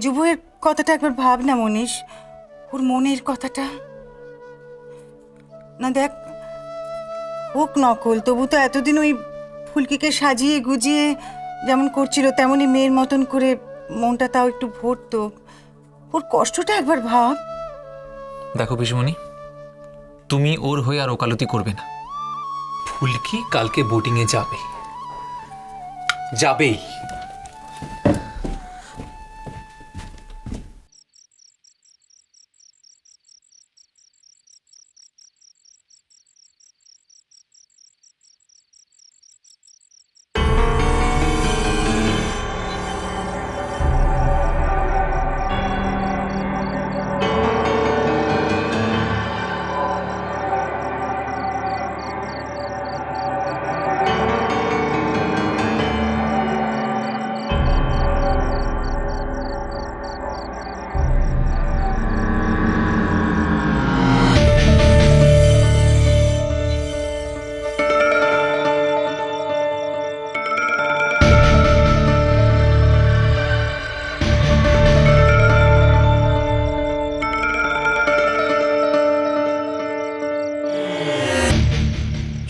মেজু বউয়ের কথাটা একবার ভাব না, মনীষ। ওর মনের কথাটা। না, দেখ, হোক নকল, তবু তো এতদিন ওই ফুলকিকে সাজিয়ে গুজিয়ে যেমন করছিল, তেমনই মেয়ের মতন করে মনটা তাও একটু ভরতো। ওর কষ্টটা একবার ভাব। দেখো পিসুমণি, তুমি ওর হয়ে আর ওকালতি করবে না। ফুলকি কালকে বোটিংয়ে যাবে। যাবেই।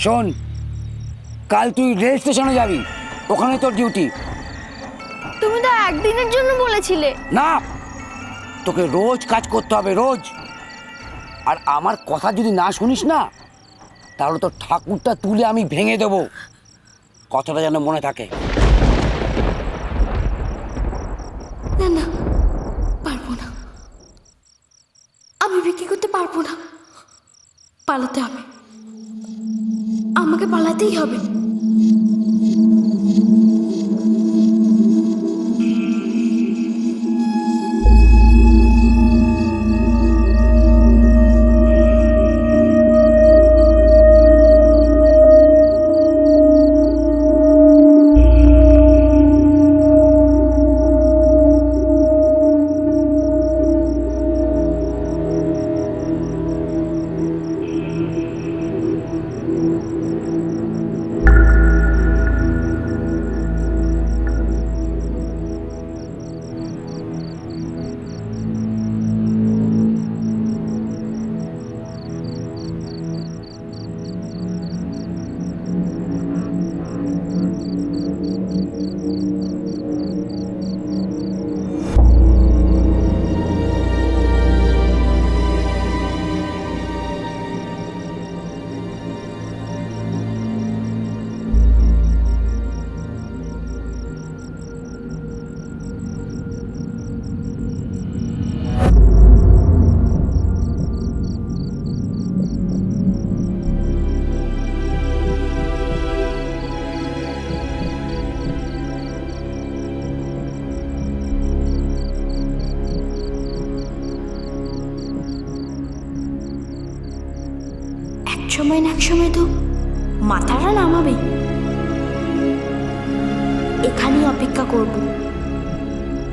শোন কাল তুই রেল স্টেশনে যাবি ওখানে তোর ডিউটি তুমি তো একদিনের জন্য বলেছিলে। না তোকে রোজ কাজ করতে হবে রোজ। আর আমার কথা যদি না শুনিস না তাহলে তোর ঠাকুরটা তুলে আমি ভেঙে দেব। কথাটা যেন মনে থাকে। না না পারব না। আমি বিক্রি করতে পারব না? পালাতে হবে। আমাকে পালাতেই হবে। সময় না এক সময় তো মাথাটা নামাবে। এখানেই অপেক্ষা করব।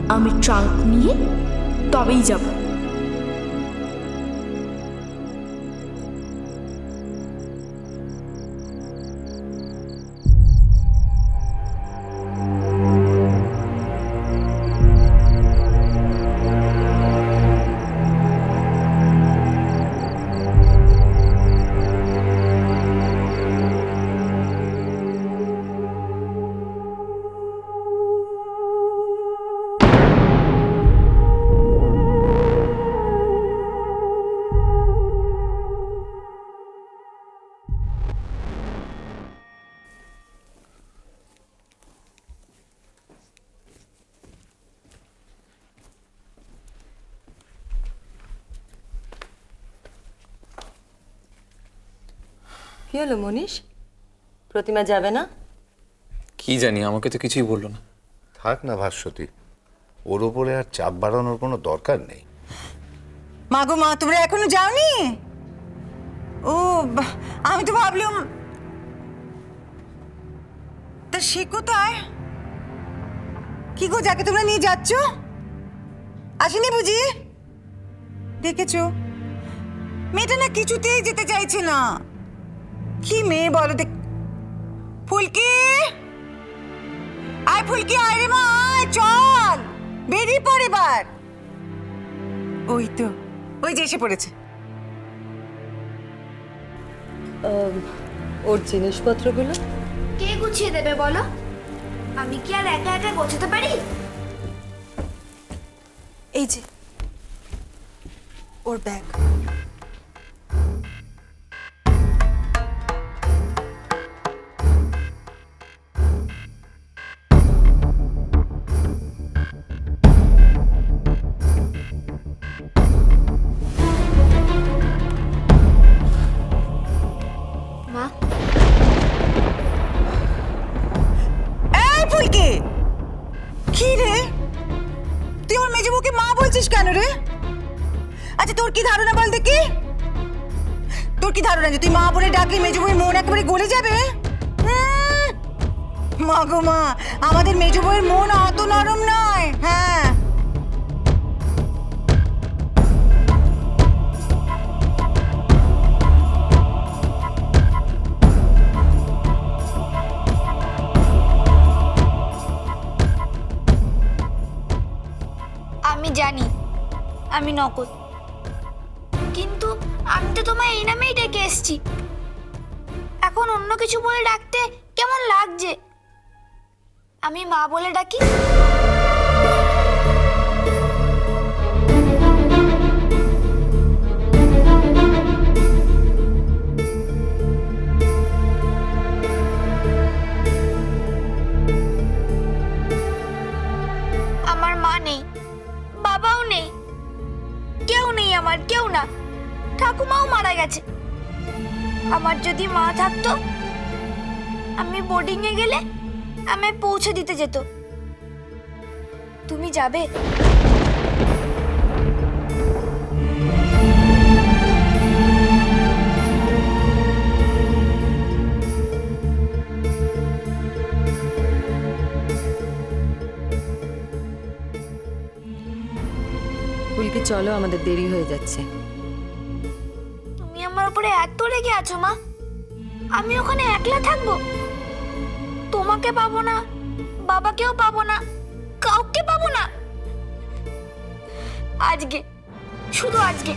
আমি ট্রাঙ্ক নিয়ে তবেই যাব। হলো মনীষ? প্রতিমা যাবে না? কি জানি আমাকে তো কিছুই বলল না। থাক না ভাস্বতী ওর ওপরে আর চাপ বাড়ানোর কোনো দরকার নেই। মা গো মা তোমরা এখনও যাওনি? ও আমি তো ভাবলাম তা সে কোথায়? কি গো যাকে তোমরা নিয়ে যাচ্ছ? আসেনি বুঝি? দেখেছ? মেয়েটা না কিছুতেই যেতে চাইছে না। কি মেয়ে বলো দেখ ফুলকি! আয় ফুলকি আয় রে মা আয় চল। বেরিয়ে পড় এবার। ওই তো ওই যে এসে পড়েছে। ওর জিনিসপত্রগুলো? কে গুছিয়ে দেবে বলো? আমি কি আর একা একা গোছাতে পারি? এই যে ওর ব্যাগ। কি ধারণা বল দেখি? তোর কি ধারণা যে তুই মা বলে ডাকলে মেজে বউয়ের মন একেবারে গলে যাবে? হুম, মা গো মা আমাদের মেজে বউয়ের মন অত নরম নয় হ্যাঁ। আমি জানি আমি নকল কিন্তু আমি তো তোমায় এই নামেই ডেকে এসছি। এখন অন্য কিছু বলে ডাকতে কেমন লাগছে? আমি মা বলে ডাকি? আমার যদি মা থাকতো, আমি বোর্ডিং এ গেলে আমায় পৌঁছে দিতে যেত। তুমি যাবে? চলো, আমাদের দেরি হয়ে যাচ্ছে। রেগে আছো, মা? আমি ওখানে একলা থাকব? তোমাকে পাবো না, বাবাকেও পাবো না, কাউকে পাবো না। আজকে, শুধু আজকে।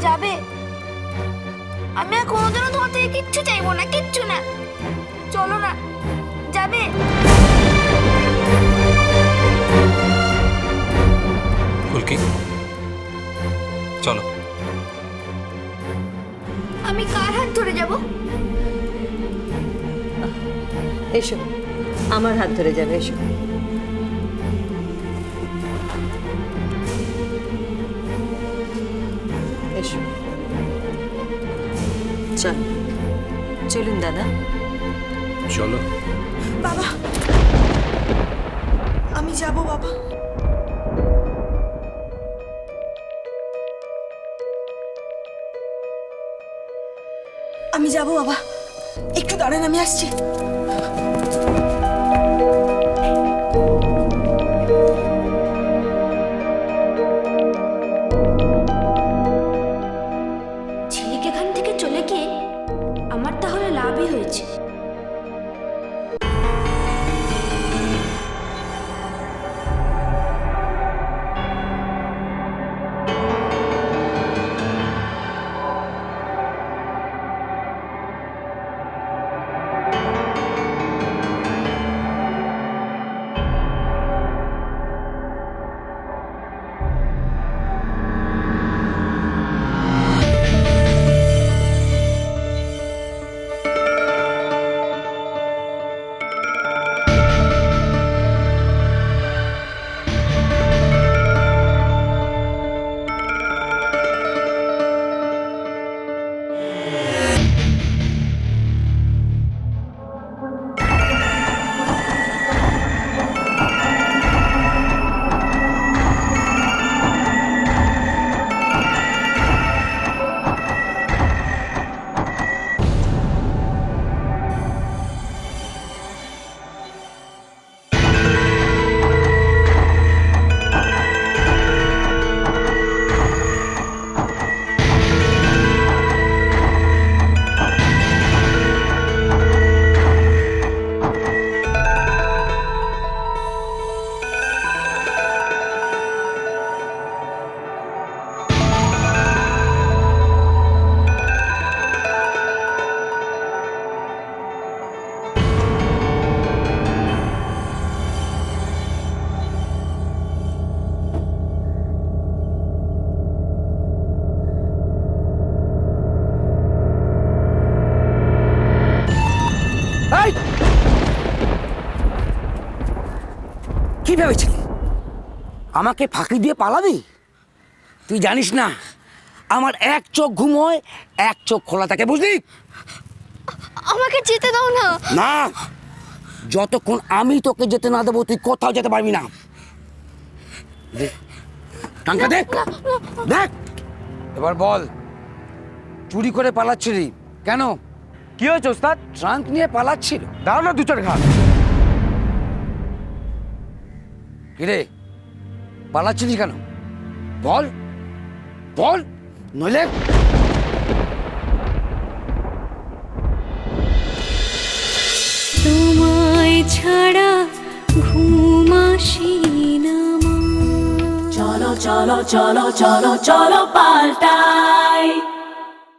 যাবে? আমি আর কোনোদিনও তোমার থেকে কিচ্ছু চাইব না, কিচ্ছু না। চলো না, যাবে? এসো। আমার হাত ধরে যাবে এসো। এসো। চল। চলুন দাদা। চলো। বাবা আমি যাব বাবা। আমি যাব বাবা। একটু দাঁড়ান আমি আসছি। কি ভেবেছিলি? আমাকে ফাঁকি দিয়ে পালাবি? তুই জানিস না আমার এক চোখ ঘুমোয় এক চোখ খোলা থাকে বুঝলি? আমাকে যেতে দাও না। না যতক্ষণ আমি তোকে যেতে না দেবো তুই কোথাও যেতে পারবি না। টাঙ্কা দেখ দেখ। এবার বল চুরি করে পালাচ্ছিলি? কেন? কি হয়েছে ওস্তাদ? ট্রাঙ্ক নিয়ে পালাচ্ছিল। দাও না দু চার ঘাট কিরে? পালাচ্ছিলি কেন? বল। বল। নইলে তোমায় ছাড়া ঘুম আসি না। চলো চলো চলো চলো চলো পাল্টাই।